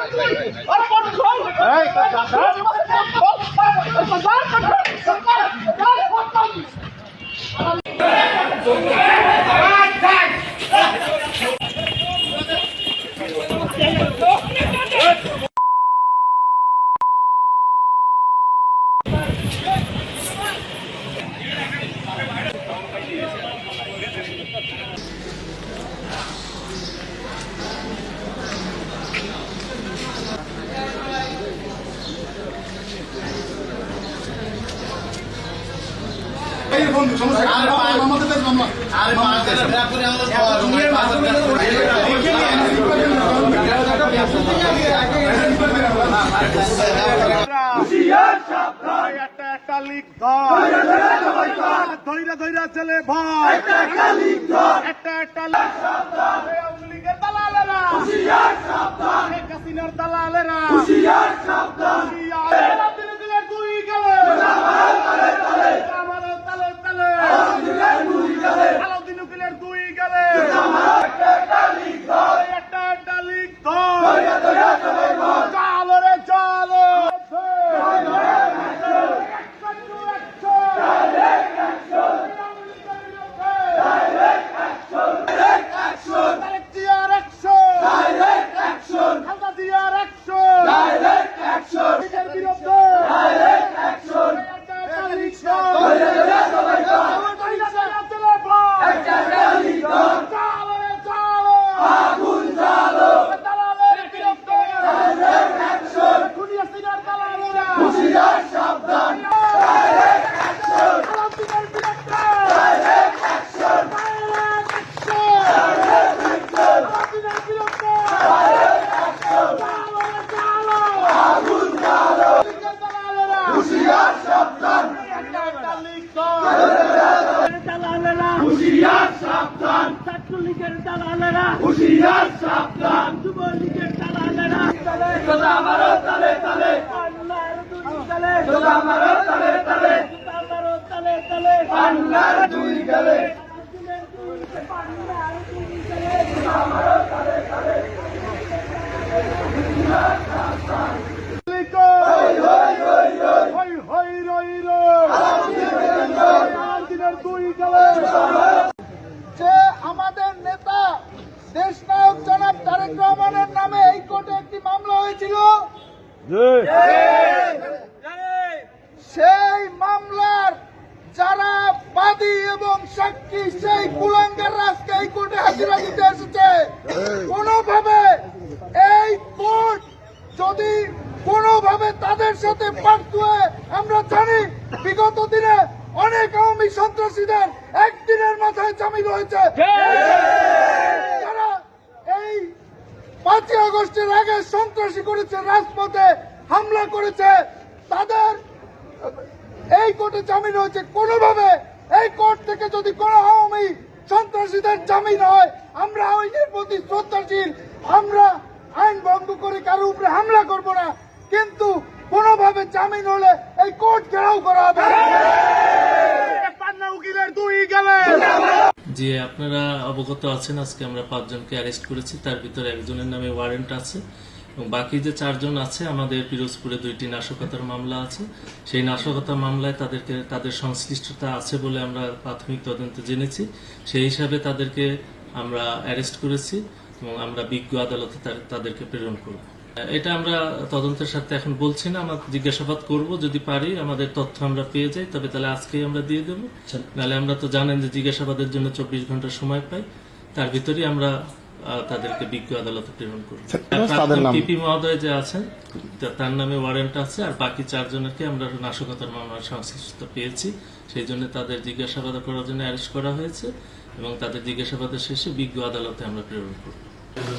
এই বন্ধু সমস্যা নেই। আরে ভাই। আমাদের দেশ মামলা আরে বাংলাদেশ তারপরে আমাদের একটা একটা লিখ ধর ধৈরা চলে ভয় একটা একটা দালালেরা দালালেরা হুঁশিয়ার। দিলে দিলে দুই গেলে আমারও তালে তালে আলাউদ্দিন গেলে। একটা একটা লিখ ধর চালো রে চালো হুশিয়ার সাবধান আলাউদ্দিনের বিরুদ্ধে ডাইরেক্ট অ্যাকশন ডাইরেক্ট অ্যাকশন আলাউদ্দিনের বিরুদ্ধে ডাইরেক্ট অ্যাকশন চালো রে চালো আগুন চালো দালালেরা হুশিয়ার সাবধান একটা একটা লিখ দালালেরা হুশিয়ার সাবধান। ছাত্রলীগের দালালেরা হুশিয়ার সাবধান। যুবলীগের দালালেরা সোজা মারো তালে তালে। দুই তালে তালে। দুই গেলে। দেশ নায়ক জনাব তারেক রহমানের নামে এই কোর্টে একটি মামলা হয়েছিল। সেই মামলার যারা বাদী এবং সাক্ষী সেই কুলাঙ্গার রাজকে এই কোর্টে হাজিরা দিতে এসেছে। কোনোভাবে এই কোর্ট যদি কোনোভাবে তাদের সাথে পার্থ হয়ে আমরা জানি বিগত দিনে অনেক আওয়ামী সন্ত্রাসীদের একদিনের মাথায় জামিন হয়েছে। পাঁচই আগস্টের আগে সন্ত্রাসী করেছে, রাজপথে হামলা করেছে। তাদের এই কোর্টে জামিন হয়েছে। কোনোভাবে এই কোর্ট থেকে যদি কোনো আওয়ামী সন্ত্রাসীদের জামিন হয়, আমরা আইনের প্রতি শ্রদ্ধাশীল। আমরা আইন ভঙ্গ করে কারও উপরে হামলা করব না। কিন্তু কোনোভাবে জামিন হলে এই কোর্ট ঘেরাও করা হবে পান্না উকিলের দুই গেলে যে আপনারা অবগত আছেন, আজকে আমরা পাঁচজনকে অ্যারেস্ট করেছি। তার ভিতরে একজনের নামে ওয়ারেন্ট আছে এবং বাকি যে চারজন আছে, আমাদের পিরোজপুরে দুইটি নাশকতার মামলা আছে। সেই নাশকতা মামলায় তাদেরকে, তাদের সংশ্লিষ্টতা আছে বলে আমরা প্রাথমিক তদন্তে জেনেছি। সেই হিসাবে তাদেরকে আমরা অ্যারেস্ট করেছি এবং আমরা বিজ্ঞ আদালতে তাদেরকে প্রেরণ করব। এটা আমরা তদন্তের সাথে এখন বলছি না আমরা জিজ্ঞাসাবাদ করব যদি পারি আমাদের তথ্য আমরা পেয়ে যাই তবে তাহলে আজকেই আমরা দিয়ে দেবো। নাহলে আমরা তো জানেন যে জিজ্ঞাসাবাদের জন্য চব্বিশ ঘণ্টা সময় পাই তার ভিতরেই আমরা তাদেরকে বিজ্ঞ আদালতে প্রেরণ করব। পিপি মহোদয় যে আছেন তার নামে ওয়ারেন্ট আছে আর বাকি চারজনকে আমরা নাশকতার মামলার সংশ্লিষ্ট পেয়েছি। সেই জন্য তাদের জিজ্ঞাসাবাদ করার জন্য অ্যারেস্ট করা হয়েছে এবং তাদের জিজ্ঞাসাবাদের শেষে বিজ্ঞ আদালতে আমরা প্রেরণ করব। It'll.